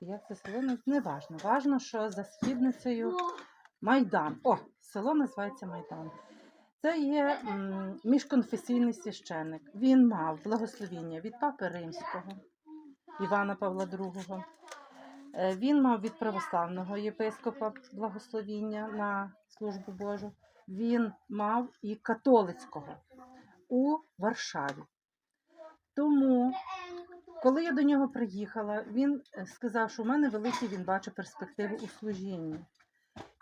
Як це село? Не, не важно. Важно, що за східницею Майдан. О, село називається Майдан. Це є міжконфесійний священник. Він мав благословіння від папи Римського Івана Павла II. Е, Він мав від православного єпископа благословіння на службу Божу. Він мав і католицького у Варшаві. Тому, коли я до нього приїхала, він е, сказав, що в мене великі він бачить перспективи у служінні.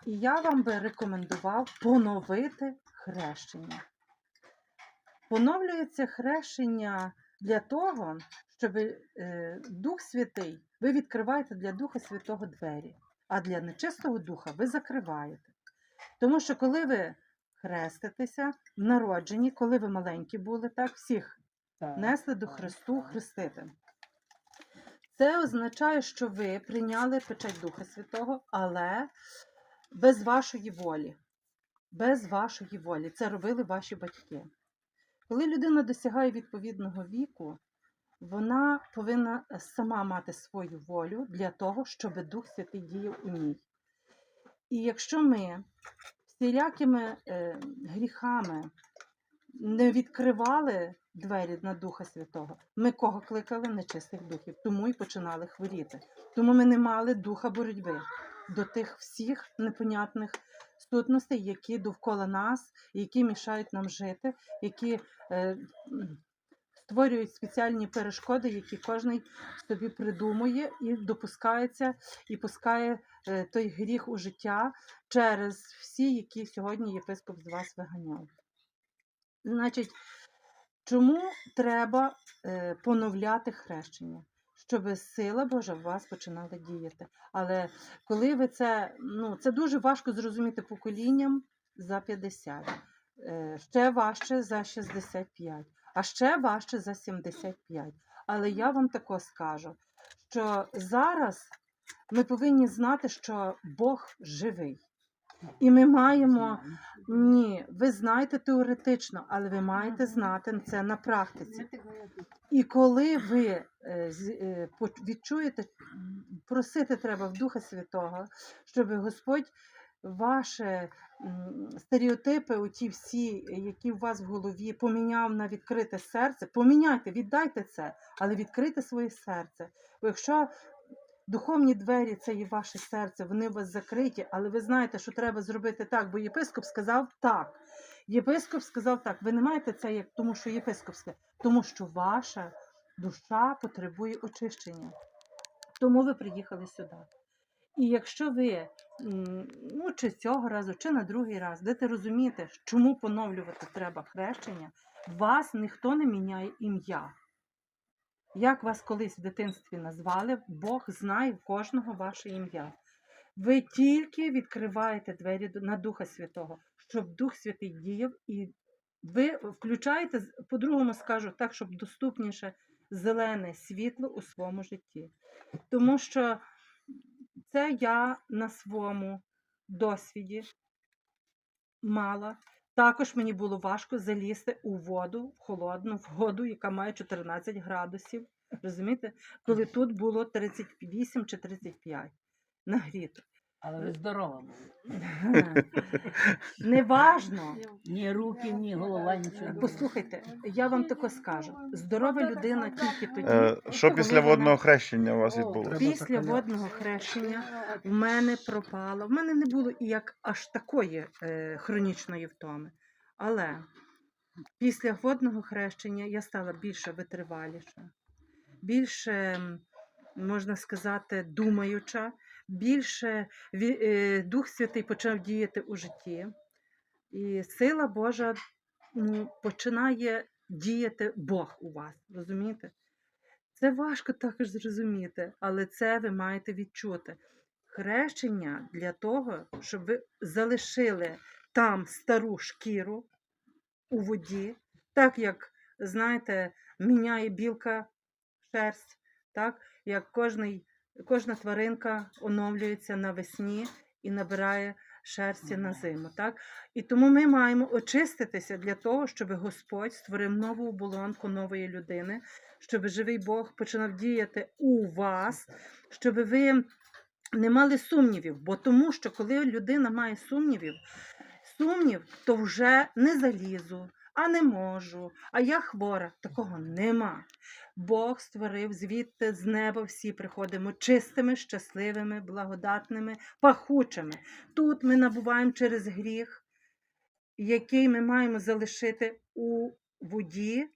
І я вам би рекомендував поновити хрещення. Поновлюється хрещення для того, щоб е, Дух Святий, ви відкриваєте для Духа Святого двері, а для нечистого духа ви закриваєте. Тому що коли ви хреститеся в народженні, коли ви маленькі були, так, всіх несли до Христу хрестити. Це означає, що ви прийняли печать Духа Святого, але без вашої волі. Без вашої волі. Це робили ваші батьки. Коли людина досягає відповідного віку, вона повинна сама мати свою волю для того, щоб Дух Святий діяв у ній. І якщо ми всілякими е, гріхами не відкривали двері на Духа Святого, ми кого кликали нечистих духів, тому і починали хворіти. Тому ми не мали духа боротьби до тих всіх непонятних сутностей, які довкола нас, які мішають нам жити, які е, створюють спеціальні перешкоди, які кожен собі придумує і допускається, і пускає е, той гріх у життя через всі, які сьогодні єпископ з вас виганяв. Значить, чому треба е, поновляти хрещення? Щоб сила Божа в вас починала діяти. Але коли ви це, ну, це дуже важко зрозуміти поколінням за 50, е, ще важче за 65, а ще важче за 75. Але я вам тако скажу, що зараз ми повинні знати, що Бог живий. І ми маємо ні, ви знаєте теоретично, але ви маєте знати це на практиці. І коли ви е, е, відчуєте, просити треба в Духа Святого, щоб Господь ваші стереотипи, оті всі, які у вас в голові, поміняв на відкрите серце, поміняйте, віддайте це, але відкрите своє серце. Бо якщо духовні двері це є ваше серце, вони у вас закриті, але ви знаєте, що треба зробити так, бо єпископ сказав так. Єпископ сказав так, ви не маєте це як тому, що єпископ сказав, тому що ваша душа потребує очищення. Тому ви приїхали сюди. І якщо ви ну, чи цього разу, чи на другий раз, будете розуміти, чому поновлювати треба хрещення, вас ніхто не міняє ім'я. Як вас колись в дитинстві назвали, Бог знає в кожного ваше ім'я. Ви тільки відкриваєте двері на Духа Святого, щоб Дух Святий діяв, і ви включаєте, по-другому скажу, так, щоб доступніше зелене світло у своєму житті. Тому що це я на своєму досвіді мала. Також мені було важко залізти у воду, в холодну воду, яка має 14 градусів. Розумієте? Коли тут було 38 чи 35 нагріто. Але ви здорова були. Неважно. Ні руки, ні голова, нічого. не Послухайте, я вам тако скажу: здорова людина тільки тоді. Е, Що після водного хрещення у вас відбулося? Після водного хрещення в мене пропало. В мене не було і як аж такої е, хронічної втоми. Але після водного хрещення я стала більше витриваліша, більше, можна сказати, думаюча, більше е, Дух Святий почав діяти у житті. І сила Божа ну, починає діяти Бог у вас. Розумієте? Це важко також зрозуміти, але це ви маєте відчути. Хрещення для того, щоб ви залишили там стару шкіру у воді, так як, знаєте, міняє білка шерсть, так як кожний, кожна тваринка оновлюється навесні і набирає шерсті на зиму. Так? І тому ми маємо очиститися для того, щоб Господь створив нову оболонку нової людини, щоб живий Бог починав діяти у вас, щоб ви не мали сумнівів. Бо тому, що коли людина має сумнівів, сумнів, то вже не залізу, а не можу, а я хвора. Такого нема. Бог створив звідти з неба всі приходимо чистими, щасливими, благодатними, пахучими. Тут ми набуваємо через гріх, який ми маємо залишити у воді